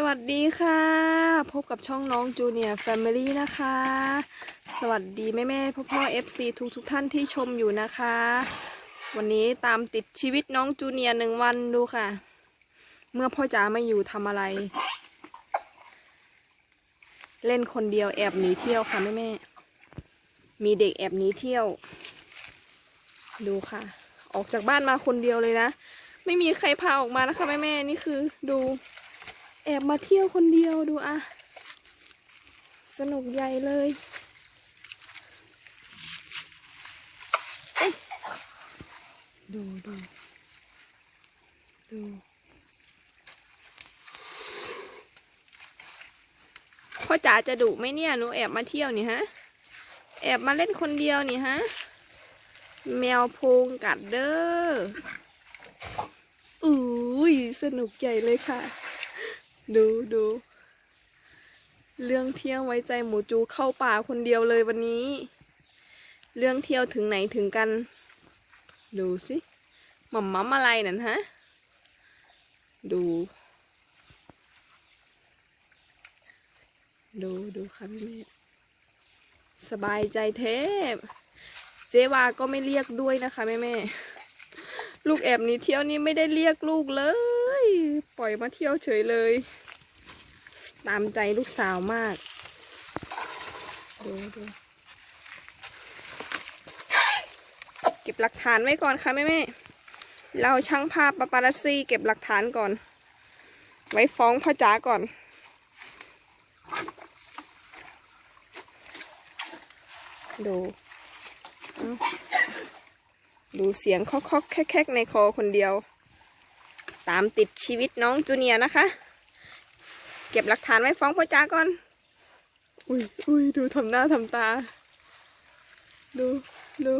สวัสดีค่ะ พบกับช่องน้องจูเนียร์แฟมิลี่นะคะ สวัสดีแม่แม่พ่อพ่อเอฟซีทุกทุกท่านที่ชมอยู่นะคะ วันนี้ตามติดชีวิตน้องจูเนียร์หนึ่งวันดูค่ะ เมื่อพ่อจ๋าไม่อยู่ทำอะไร เล่นคนเดียวแอบหนีเที่ยวค่ะแม่แม่มีเด็กแอบหนีเที่ยว ดูค่ะ ออกจากบ้านมาคนเดียวเลยนะ ไม่มีใครพาออกมานะคะแม่แม่นี่คือดู แอบมาเที่ยวคนเดียวดูอะ สนุกใหญ่เลยเอ้ยดูดูดูพ่อจ๋าจะดุไหมเนี่ยหนูแอบมาเที่ยวนี่ฮะ แอบมาเล่นคนเดียวนี่ฮะ แมวโพงกัดเด้ออุ้ยสนุกใหญ่เลยค่ะ ดูดู เรื่องเที่ยวไว้ใจหมูจูเข้าป่าคนเดียวเลยวันนี้ เรื่องเที่ยวถึงไหนถึงกัน ดูสิหม่อมมัมอะไรนั่นฮะ ดู ดูดูค่ะพี่เมธสบายใจเทพ เจวาก็ไม่เรียกด้วยนะคะแม่แม่ลูกแอบนี้เที่ยวนี้ไม่ได้เรียกลูกเลย ปล่อยมาเที่ยวเฉยเลย ตามใจลูกสาวมาก ดูดูเก็บหลักฐานไว้ก่อนค่ะแม่แม่เราช่างภาพปาปารัสซีเก็บหลักฐานก่อน ไว้ฟ้องพ่อจ๋าก่อนดู ดูเสียงคอกๆแคกๆในคอคนเดียว ตามติดชีวิตน้องจูเนียนะคะ เก็บหลักฐานไว้ฟ้องพ่อจ้าก่อน อุ้ยอุ้ยดูทำหน้าทำตา ดูดู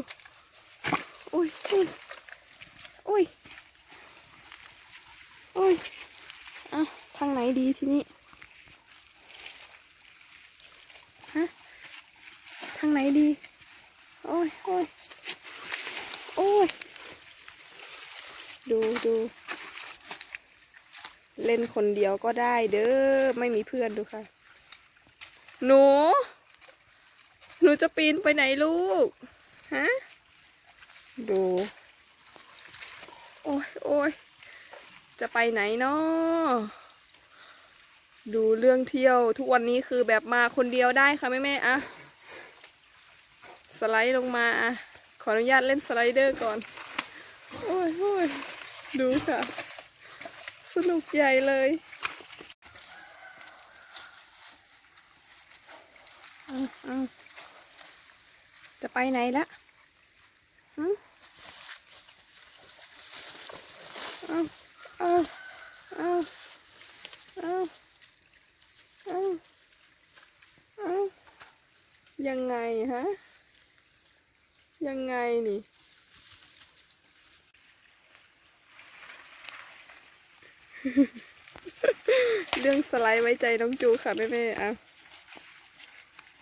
อุ้ยอุ้ยอุ้ยอุ้ยเอาทางไหนดีทีนี้ฮะทางไหนดีโอ้ยโอ้ยโอ้ยดูดู เล่นคนเดียวก็ได้เด้อ ไม่มีเพื่อนดูค่ะ หนู หนูจะปีนไปไหนลูก ฮะ ดู โอ้ยโอ้ยจะไปไหนเนาะดูเรื่องเที่ยวทุกวันนี้คือแบบมาคนเดียวได้ค่ะแม่แม่อะ สไลด์ลงมาอะขออนุญาตเล่นสไลเดอร์ก่อน โอ้ยโอ้ยดูค่ะ สนุกใหญ่เลยเอาเอาจะไปไหนละหึเอาเอาเอาเอาเอาเอายังไงฮะ ยังไงนี่ เรื่องส ไลด์ไว้ใจน้องจูค่ะแม่แม่ๆอะ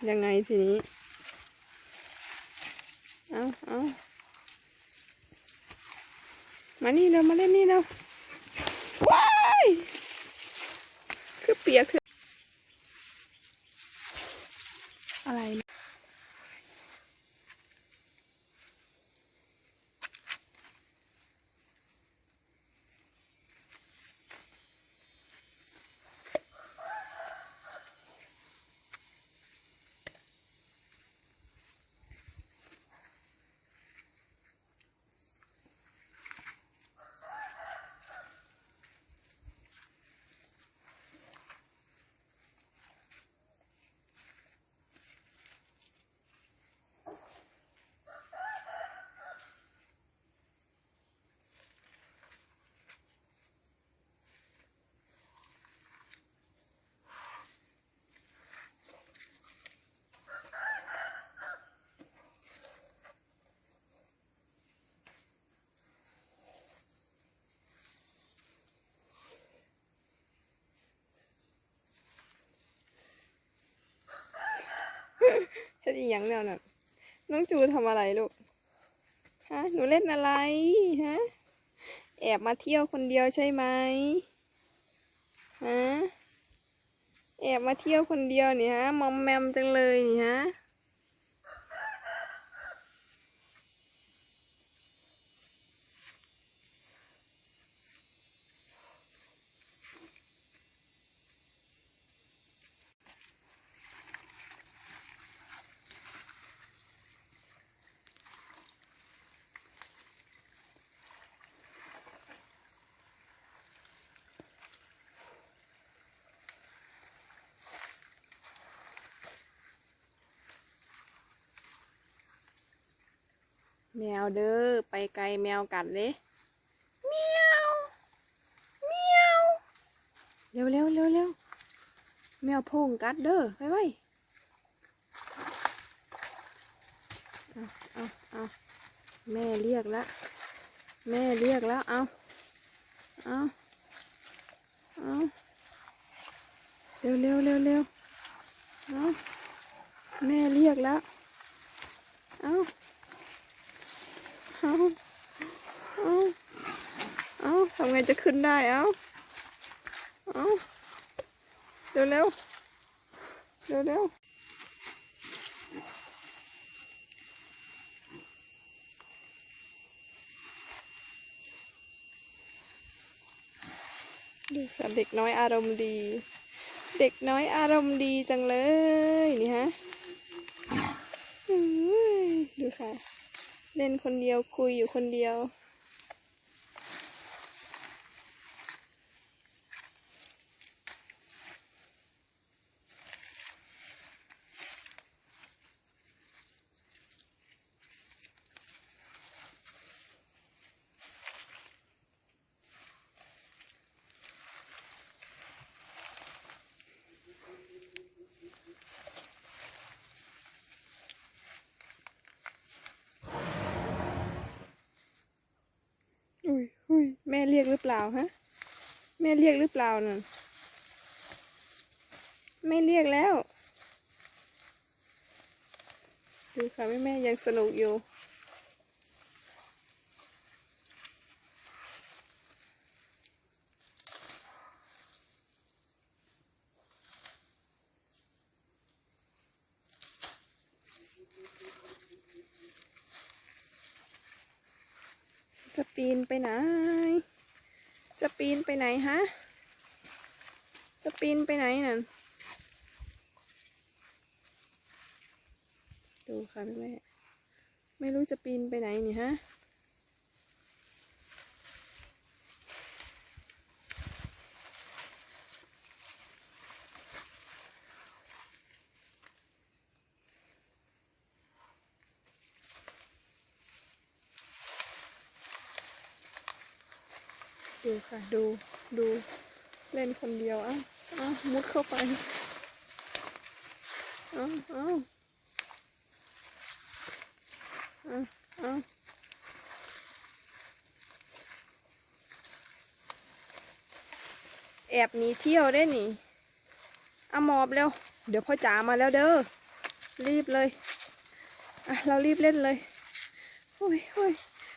ยังไงทีนี้ เอาเอามานี่เรามาเล่นนี่เราว้ายคือเปียกคืออะไร ยังแนวน่ะน้องจูทำอะไรลูก ฮะ หนูเล่นอะไร ฮะ แอบมาเที่ยวคนเดียวใช่ไหมฮะ แอบมาเที่ยวคนเดียวนี่ฮะ มอมแมมจังเลยนี่ฮะ แมวเด้อไปไกลแมวกัดเลยเมียวเมียวเร็วเร็วเร็วเร็วแมวโพงกัดเด้อไปไว้เอาเอาเอาแม่เรียกแล้วแม่เรียกแล้วเอาเอาเอาเร็วเร็วเร็วเร็วเอาแม่เรียกแล้วเอาเอาเอาเอาทำ ไงจะขึ้นได้เอาเอาเร็วเร็วเร็วเร็วดูค่ะเด็กน้อยอารมณ์ดี เด็กน้อยอารมณ์ดีจังเลย นี่ฮะดูค่ะ เล่นคนเดียวคุยอยู่คนเดียว อุ้ยอุ้ยแม่ เรียกหรือเปล่าฮะ แม่เรียกหรือเปล่าน่ะไม่เรียกแล้วดูค่ะแม่แม่ยังสนุกอยู่ จะปีนไปไหน จะปีนไปไหนฮะ จะปีนไปไหนนั่น ดูค่ะแม่ ไม่รู้จะปีนไปไหนนี่ฮะ ดูค่ะ ดูดูเล่นคนเดียวอะอะมุดเข้าไปอ้าเอ้าเอ้าเอ้าแอบหนีเที่ยวได้หนิเอาหมอบเร็ว เดี๋ยวพ่อจ๋ามาแล้วเด้อ รีบเลย อะ เรารีบเล่นเลยโอ้ยโอ้ย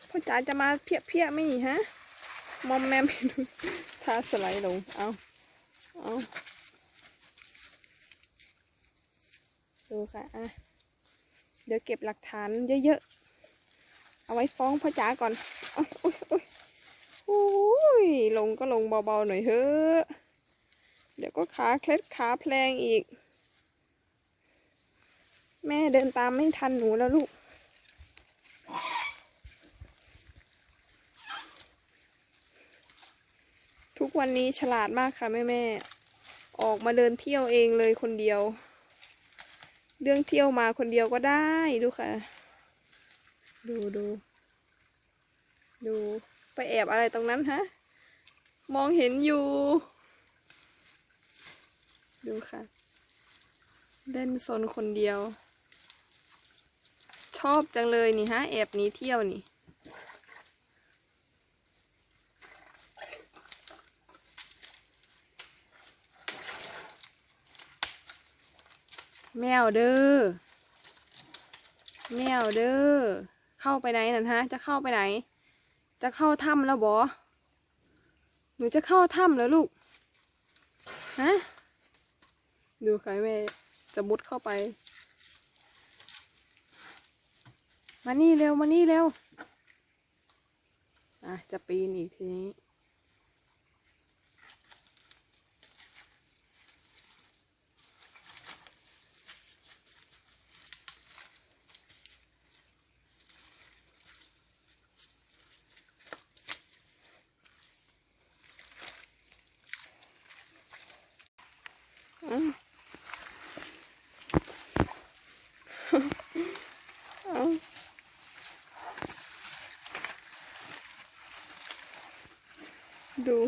พ่อจ๋าจะมาเพี้ยเพี้ยไม่หนิฮะ มอมแมมท่าสไลด์ลง เอาเอาดูค่ะอะ เดี๋ยวเก็บหลักฐานเยอะๆ เอาไว้ฟ้องพ่อจ๋าก่อนโอ้ยโอ้ยโอ้ยโอ้ยลงก็ลงเบาๆหน่อยเถอะเดี๋ยวก็ขาเคล็ดขาแพลงอีก แม่เดินตามไม่ทันหนูแล้วลูก วันนี้ฉลาดมากค่ะแม่แม่ออกมาเดินเที่ยวเองเลยคนเดียว เรื่องเที่ยวมาคนเดียวก็ได้ดูค่ะ ดูดูดูไปแอบอะไรตรงนั้นฮะ มองเห็นอยู่ ดูค่ะ เล่นโซนคนเดียว ชอบจังเลยนี่ฮะ แอบหนี้เที่ยวนี่ แมวเด้อแมวเด้อเข้าไปไหนนั่นฮะ จะเข้าไปไหน จะเข้าถ้ำแล้วบอหนูจะเข้าถ้ำแล้วลูกฮะดูค่ะแม่จะมุดเข้าไปมานี่เร็วมานี่เร็วอะจะปีนอีกทีนี้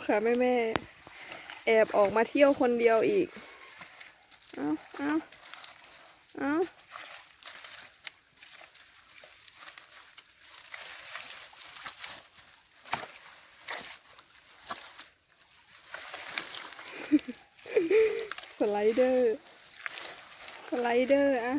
ค่ะแม่แม่แอบออกมาเที่ยวคนเดียวอีก เอาเอาเอาสไลเดอร์ สไลเดอร์อะ